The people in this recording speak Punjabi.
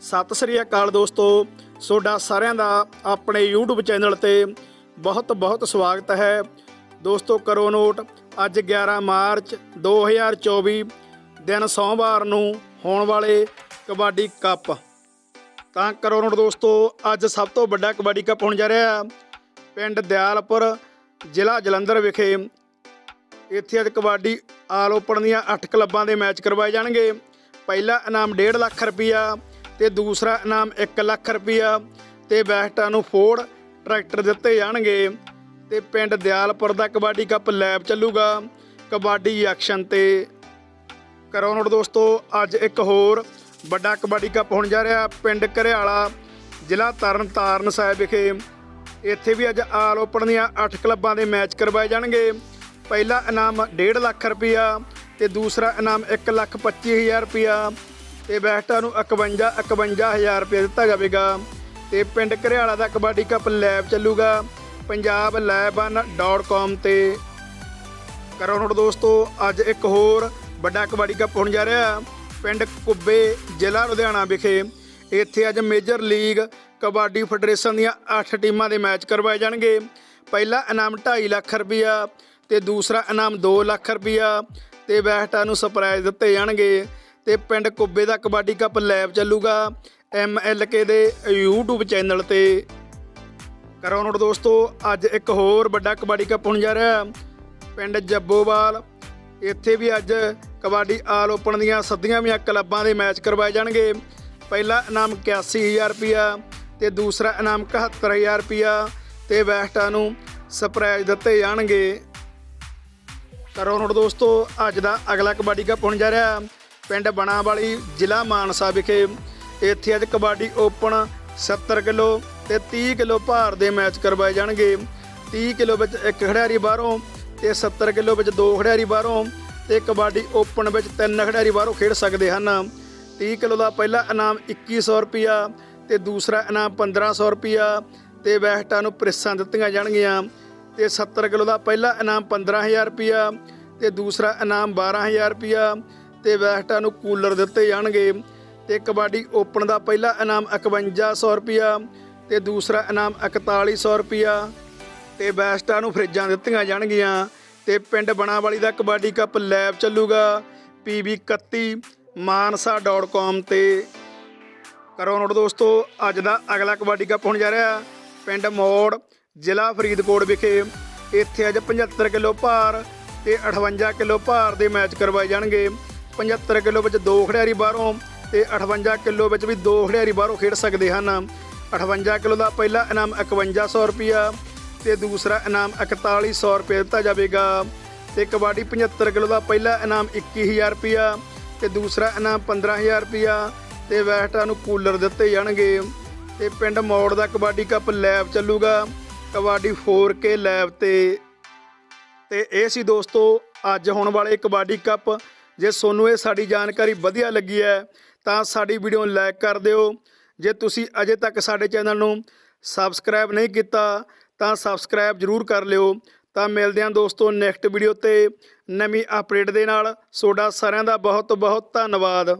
ਸਤਿ ਸ੍ਰੀ ਅਕਾਲ ਦੋਸਤੋ। ਤੁਹਾਡਾ ਸਾਰਿਆਂ ਦਾ ਆਪਣੇ YouTube ਚੈਨਲ ਤੇ ਬਹੁਤ ਬਹੁਤ ਸਵਾਗਤ ਹੈ। ਦੋਸਤੋ, ਕਰੋ ਨੋਟ, ਅੱਜ 11 ਮਾਰਚ 2024 ਦਿਨ ਸੋਮਵਾਰ ਨੂੰ ਹੋਣ ਵਾਲੇ ਕਬੱਡੀ ਕੱਪ। ਤਾਂ ਕਰੋ ਨੋਟ ਦੋਸਤੋ, ਅੱਜ ਸਭ ਤੋਂ ਵੱਡਾ ਕਬੱਡੀ ਕੱਪ ਹੋਣ ਜਾ ਰਿਹਾ ਹੈ। ਪਿੰਡ ਦਿਆਲਪੁਰ, ਜ਼ਿਲ੍ਹਾ ਜਲੰਧਰ ਵਿਖੇ। ਇੱਥੇ ਅੱਜ ਕਬੱਡੀ ਆਲ ਓਪਨ ਦੀਆਂ 8 ਕਲੱਬਾਂ ਦੇ ਮੈਚ ਕਰਵਾਏ ਜਾਣਗੇ। ਪਹਿਲਾ ਇਨਾਮ 1.5 ਲੱਖ ਰੁਪਈਆ ਤੇ ਦੂਸਰਾ ਇਨਾਮ 1 ਲੱਖ ਰੁਪਈਆ ਤੇ ਬੈਸਟਾਂ ਨੂੰ ਫੋਰਡ ਟਰੈਕਟਰ ਦਿੱਤੇ ਜਾਣਗੇ। ਤੇ ਪਿੰਡ ਦਿਆਲਪੁਰ ਦਾ ਕਬੱਡੀ ਕੱਪ ਲੈਬ ਚੱਲੂਗਾ। ਕਬੱਡੀ ਐਕਸ਼ਨ ਤੇ ਕਰੋ ਨੋਟ ਦੋਸਤੋ, ਅੱਜ ਇੱਕ ਹੋਰ ਵੱਡਾ ਕਬੱਡੀ ਕੱਪ ਹੋਣ ਜਾ ਰਿਹਾ ਪਿੰਡ ਘਰਿਆਲਾ, ਜ਼ਿਲ੍ਹਾ ਤਰਨਤਾਰਨ ਸਾਹਿਬ ਵਿਖੇ। ਇੱਥੇ ਵੀ ਅੱਜ ਆਲ ਓਪਨ ਦੀਆਂ 8 ਕਲੱਬਾਂ ਦੇ ਮੈਚ ਕਰਵਾਏ ਜਾਣਗੇ। ਪਹਿਲਾ ਇਨਾਮ 1.5 ਲੱਖ ਰੁਪਇਆ ਤੇ ਦੂਸਰਾ ਇਨਾਮ 1 ਲੱਖ 25000 ਰੁਪਇਆ ਤੇ ਬੈਸਟਾਂ ਨੂੰ 51 51000 ਰੁਪਇਆ ਦਿੱਤਾ ਜਾਵੇਗਾ। ਤੇ ਪਿੰਡ ਘਰਿਆਲਾ ਦਾ ਕਬੱਡੀ ਕੱਪ ਲੈਬ ਚੱਲੂਗਾ। ਪੰਜਾਬ ਲੈਬਨ.com ਤੇ। ਕਰੋ ਨੋਟ ਦੋਸਤੋ, ਅੱਜ ਇੱਕ ਹੋਰ ਵੱਡਾ ਕਬੱਡੀ ਕੱਪ ਹੋਣ ਜਾ ਰਿਹਾ। ਪਿੰਡ ਕੁੱਬੇ, ਜ਼ਿਲ੍ਹਾ ਲੁਧਿਆਣਾ ਵਿਖੇ। ਇੱਥੇ ਅੱਜ ਮੇਜਰ ਲੀਗ ਕਬੱਡੀ ਫੈਡਰੇਸ਼ਨ ਦੀਆਂ 8 ਟੀਮਾਂ ਦੇ ਮੈਚ ਕਰਵਾਏ ਜਾਣਗੇ। ਪਹਿਲਾ ਇਨਾਮ 2.5 ਲੱਖ ਰੁਪਇਆ ਤੇ ਦੂਸਰਾ ਇਨਾਮ 2 ਲੱਖ ਰੁਪਇਆ ਤੇ ਬੈਸਟਾਂ ਨੂੰ ਸਰਪ੍ਰਾਈਜ਼ ਦਿੱਤੇ ਜਾਣਗੇ। ਤੇ ਪਿੰਡ ਕੁੱਬੇ ਦਾ ਕਬੱਡੀ ਕੱਪ ਲੈਬ ਚੱਲੂਗਾ ਐਮਐਲਕੇ ਦੇ YouTube ਚੈਨਲ ਤੇ। ਕਰੋ ਨੋਟ ਦੋਸਤੋ, ਅੱਜ ਇੱਕ ਹੋਰ ਵੱਡਾ ਕਬੱਡੀ ਕੱਪ ਹੋਣ ਜਾ ਰਿਹਾ। ਪਿੰਡ ਜੱਬੋਵਾਲ, ਇੱਥੇ ਵੀ ਅੱਜ ਕਬੱਡੀ ਆਲ ਓਪਨ ਦੀਆਂ ਸੱਦੀਆਂ ਵੀਆਂ ਕਲੱਬਾਂ ਦੇ ਮੈਚ ਕਰਵਾਏ ਜਾਣਗੇ। ਪਹਿਲਾ ਇਨਾਮ 81000 ਰੁਪਿਆ ਤੇ ਦੂਸਰਾ ਇਨਾਮ 71000 ਰੁਪਿਆ ਤੇ ਵੈਸਟਾਂ ਨੂੰ ਸਰਪ੍ਰਾਈਜ਼ ਦਿੱਤੇ ਜਾਣਗੇ। ਕਰੋ ਨੋਟ ਦੋਸਤੋ, ਅੱਜ ਦਾ ਅਗਲਾ ਕਬੱਡੀ ਕੱਪ ਹੋਣ ਜਾ ਰਿਹਾ। ਪਿੰਡ ਬਣਾਵਾਲੀ ਜ਼ਿਲ੍ਹਾ ਮਾਨਸਾ ਵਿਖੇ ਇੱਥੇ ਅੱਜ ਕਬੱਡੀ ਓਪਨ 70 ਕਿਲੋ ਤੇ 30 ਕਿਲੋ ਭਾਰ ਦੇ ਮੈਚ ਕਰਵਾਏ ਜਾਣਗੇ। 30 ਕਿਲੋ ਵਿੱਚ ਇੱਕ ਖਿਡਾਰੀ ਬਾਹਰੋਂ ਤੇ 70 ਕਿਲੋ ਵਿੱਚ ਦੋ ਖਿਡਾਰੀ ਬਾਹਰੋਂ ਤੇ ਕਬੱਡੀ ਓਪਨ ਵਿੱਚ ਤਿੰਨ ਖਿਡਾਰੀ ਬਾਹਰੋਂ ਖੇਡ ਸਕਦੇ ਹਨ। 30 ਕਿਲੋ ਦਾ ਪਹਿਲਾ ਇਨਾਮ 2100 ਰੁਪਿਆ ਤੇ ਦੂਸਰਾ ਇਨਾਮ 1500 ਰੁਪਿਆ ਤੇ ਵੈਸਟਾਂ ਨੂੰ ਪ੍ਰਿਸਾਂ ਦਿੱਤੀਆਂ ਜਾਣਗੀਆਂ। ਤੇ 70 ਕਿਲੋ ਦਾ ਪਹਿਲਾ ਇਨਾਮ 15000 ਰੁਪਿਆ ਤੇ ਦੂਸਰਾ ਇਨਾਮ 12000 ਰੁਪਿਆ ਤੇ ਵੈਸਟਾਂ ਨੂੰ ਕੂਲਰ ਦਿੱਤੇ ਜਾਣਗੇ ਤੇ ਕਬੱਡੀ ਓਪਨ ਦਾ ਪਹਿਲਾ ਇਨਾਮ 5100 ਰੁਪਿਆ ਤੇ ਦੂਸਰਾ ਇਨਾਮ 4100 ਰੁਪਿਆ ਤੇ ਵੈਸਟਾਂ ਨੂੰ ਫਰਿੱਜਾਂ ਦਿੱਤੀਆਂ ਜਾਣਗੀਆਂ ਤੇ ਪਿੰਡ ਬਣਾਵਾਲੀ ਦਾ ਕਬੱਡੀ ਕੱਪ ਲੈਬ ਚੱਲੂਗਾ pb31 ਮਾਨਸਾ.com ਤੇ। ਕਰੋ ਨੋਟ ਦੋਸਤੋ, ਅੱਜ ਦਾ ਅਗਲਾ ਕਬੱਡੀ ਕੱਪ ਹੋਣ ਜਾ ਰਿਹਾ, ਪਿੰਡ ਮੋੜ, ਜ਼ਿਲ੍ਹਾ ਫਰੀਦਕੋਟ ਵਿਖੇ। ਇੱਥੇ ਅੱਜ 75 ਕਿਲੋ ਭਾਰ ਤੇ 58 ਕਿਲੋ ਭਾਰ ਦੇ ਮੈਚ ਕਰਵਾਏ ਜਾਣਗੇ। 75 ਕਿਲੋ ਵਿੱਚ ਦੋ ਖਿਡਾਰੀ ਬਾਹਰੋਂ ਤੇ 58 ਕਿਲੋ ਵਿੱਚ ਵੀ ਦੋ ਖਿਡਾਰੀ ਬਾਹਰੋਂ ਖੇਡ ਸਕਦੇ ਹਨ। 58 ਕਿਲੋ ਦਾ ਪਹਿਲਾ ਇਨਾਮ 5100 ਰੁਪਿਆ ਤੇ ਦੂਸਰਾ ਇਨਾਮ 4100 ਰੁਪਏ ਦਿੱਤਾ ਜਾਵੇਗਾ। ਤੇ ਕਬੱਡੀ 75 ਕਿਲੋ ਦਾ ਪਹਿਲਾ ਇਨਾਮ 21000 ਰੁਪਿਆ ਤੇ ਦੂਸਰਾ ਇਨਾਮ 15000 ਰੁਪਿਆ ਤੇ ਵੈਸਟਾਂ ਨੂੰ ਕੂਲਰ ਦਿੱਤੇ ਜਾਣਗੇ। ਤੇ ਪਿੰਡ ਮੌੜ ਦਾ ਕਬੱਡੀ ਕੱਪ ਲੈਬ ਚੱਲੂਗਾ। ਕਬੱਡੀ 4K ਲੈਬ ਤੇ ਤੇ ਇਹ ਸੀ ਦੋਸਤੋ, ਅੱਜ ਹੋਣ ਵਾਲੇ ਕਬੱਡੀ ਕੱਪ ਜੇ ਤੁਹਾਨੂੰ ਇਹ ਸਾਡੀ ਜਾਣਕਾਰੀ ਵਧੀਆ ਲੱਗੀ ਹੈ, ਤਾਂ ਸਾਡੀ ਵੀਡੀਓ ਨੂੰ ਲਾਈਕ ਕਰ ਦਿਓ। ਜੇ ਤੁਸੀਂ ਅਜੇ ਤੱਕ ਸਾਡੇ ਚੈਨਲ ਨੂੰ ਸਬਸਕ੍ਰਾਈਬ ਨਹੀਂ ਕੀਤਾ, ਤਾਂ ਸਬਸਕ੍ਰਾਈਬ ਜਰੂਰ ਕਰ ਲਿਓ। ਤਾਂ ਮਿਲਦੇ ਹਾਂ ਦੋਸਤੋ ਨੈਕਸਟ ਵੀਡੀਓ ਤੇ ਨਵੀਂ ਅਪਡੇਟ ਦੇ ਨਾਲ। ਤੁਹਾਡਾ ਸਾਰਿਆਂ ਦਾ ਬਹੁਤ ਬਹੁਤ ਧੰਨਵਾਦ।